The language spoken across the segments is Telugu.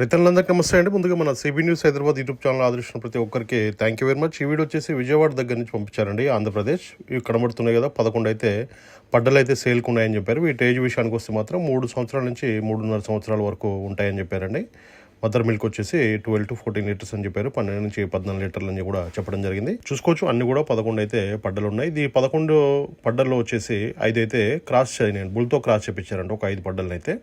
రైతులందరికీ నమస్తే అండి. ముందుగా మన CB News Hyderabad YouTube channel ఆదరించిన ప్రతి ఒక్కరికి థ్యాంక్ యూ వెరీ మచ్ ఈ వీడియో వచ్చేసి విజయవాడ దగ్గర నుంచి పంపించారండి. ఆంధ్రప్రదేశ్ ఇవి కనబడుతున్నాయి కదా పదకొండు అయితే పడ్డలు అయితే సేల్కు ఉన్నాయని చెప్పారు. వీటి ఏజ్ విషయానికి వస్తే మాత్రం మూడు సంవత్సరాల నుంచి మూడున్నర సంవత్సరాల వరకు ఉంటాయని చెప్పారండి. మదర్ మిల్క్ వచ్చేసి ట్వెల్వ్ టు ఫోర్టీన్ లీటర్స్ అని చెప్పారు. పన్నెండు నుంచి పద్నాలుగు లీటర్లు అని కూడా చెప్పడం జరిగింది. చూసుకోవచ్చు అన్ని కూడా పదకొండు అయితే పడ్డలు ఉన్నాయి. ఇది పదకొండు పడ్డల్లో వచ్చేసి ఐదు అయితే క్రాస్ చేయని బుల్తో క్రాస్ చేపించారంట ఒక ఐదు పడ్డలను అయితే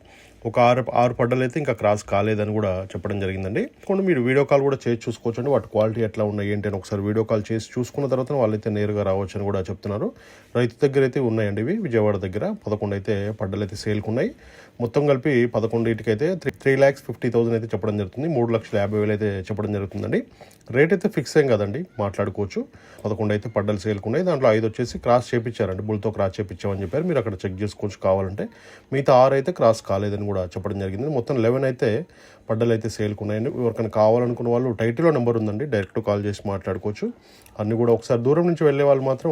ఒక ఆరు ఆరు పడ్డలు అయితే ఇంకా క్రాస్ కాలేదని కూడా చెప్పడం జరిగిందండి. కొన్ని మీరు వీడియో కాల్ కూడా చేసి చూసుకోవచ్చు అండి వాటి క్వాలిటీ ఎట్లా ఉన్నాయి ఏంటి అని ఒకసారి వీడియో కాల్ చేసి చూసుకున్న తర్వాత వాళ్ళైతే నేరుగా రావచ్చు అని కూడా చెప్తున్నారు. రైతు దగ్గర అయితే ఉన్నాయండి ఇవి. విజయవాడ దగ్గర పదకొండు అయితే పడ్డలు అయితే సేల్కు ఉన్నాయి మొత్తం కలిపి పదకొండింటికి అయితే three three lakhs fifty thousand అయితే చెప్పడం జరుగుతుంది. మూడు లక్షల యాభై వేలు అయితే చెప్పడం జరుగుతుందండి. రేట్ అయితే ఫిక్స్ ఏం కదండి మాట్లాడుకోవచ్చు. పదకొండు అయితే పడ్డలు సేల్కున్నాయి. దాంట్లో ఐదు వచ్చేసి క్రాస్ చేపించారండి బుల్తో క్రాస్ చేపించామని చెప్పారు. మీరు అక్కడ చెక్ చేసుకోవచ్చు కావాలంటే. మిగతా ఆరు అయితే క్రాస్ కాలేదని కూడా చెప్పడం జరిగింది. మొత్తం లెవెన్ అయితే పడ్డలు అయితే సేల్కున్నాయండి. ఎవరికైనా కావాలనుకున్న వాళ్ళు టైటిల్లో నెంబర్ ఉందండి. డైరెక్ట్ కాల్ చేసి మాట్లాడుకోవచ్చు. అన్నీ కూడా ఒకసారి దూరం నుంచి వెళ్ళే వాళ్ళు మాత్రం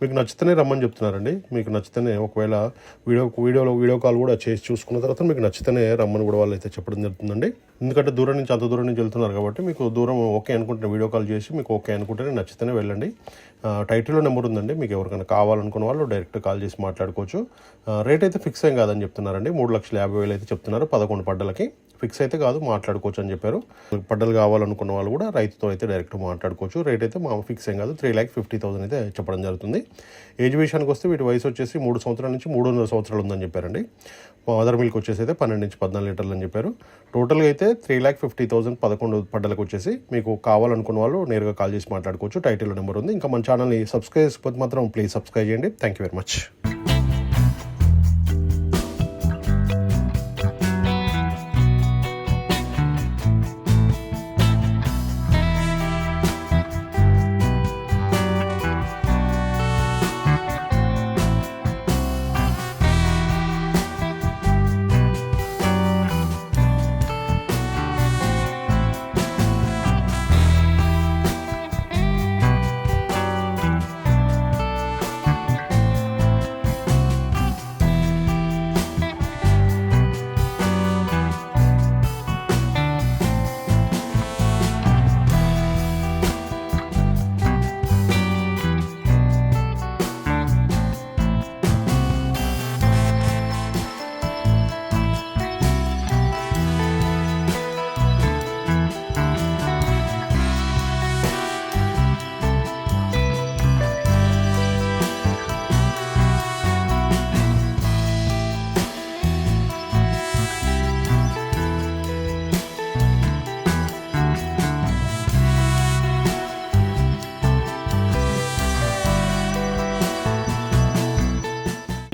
మీకు నచ్చితేనే రమ్మని చెప్తున్నారండి. మీకు నచ్చితేనే ఒకవేళ వీడియో వీడియోలో వీడియో కాల్ కూడా చేసి చూసుకున్న తర్వాత మీకు నచ్చితేనే రమ్మని కూడా వాళ్ళు అయితే చెప్పడం జరుగుతుందండి. ఎందుకంటే దూరం నుంచి అంత దూరం నుంచి వెళ్తున్నారు కాబట్టి మీకు దూరం ఓకే అనుకుంటే వీడియో కాల్ చేసి మీకు ఓకే అనుకుంటేనే నచ్చితేనే వెళ్ళండి. టైటిల్లో నెంబర్ ఉందండి. మీకు ఎవరికైనా కావాలనుకున్న వాళ్ళు డైరెక్ట్ కాల్ చేసి మాట్లాడుకోవచ్చు. రేట్ అయితే ఫిక్స్ ఏం కాదని చెప్తున్నారండి. మూడు లక్షల యాభై వేలు అయితే చెప్తున్నారు పదకొండు పడ్డలకి. ఫిక్స్ అయితే కాదు మాట్లాడుకోవచ్చు అని చెప్పారు. పడ్డలు కావాలనుకున్న వాళ్ళు కూడా రైతుతో అయితే డైరెక్ట్ మాట్లాడుకోవచ్చు. రేట్ అయితే మా ఫిక్స్ ఏం కాదు త్రీ ల్యాక్ ఫిఫ్టీ థౌసండ్ అయితే చెప్పడం జరుగుతుంది. ఏజ్ విషయానికి వస్తే వీటి వయసు వచ్చేసి మూడు సంవత్సరాల నుంచి మూడున్నర సంవత్సరాలు ఉందని చెప్పారండి. మదర్ మిల్క్ వచ్చేసి అయితే పన్నెండు నుంచి పద్నాలుగు లీటర్లు అని చెప్పారు. టోటల్గా అయితే త్రీ ల్యాక్ ఫిఫ్టీ థౌసండ్ పదకొండు పడ్డలకు వచ్చేసి మీకు కావాలనుకున్న వాళ్ళు నేరుగా కాల్ చేసి మాట్లాడుకోవచ్చు. టైటిల్ నెంబర్ ఉంది. ఇంకా మన ఛానల్ని సబ్స్క్రైబ్ మాత్రం ప్లీజ్ సబ్స్క్రైబ్ చేయండి. Thank you very much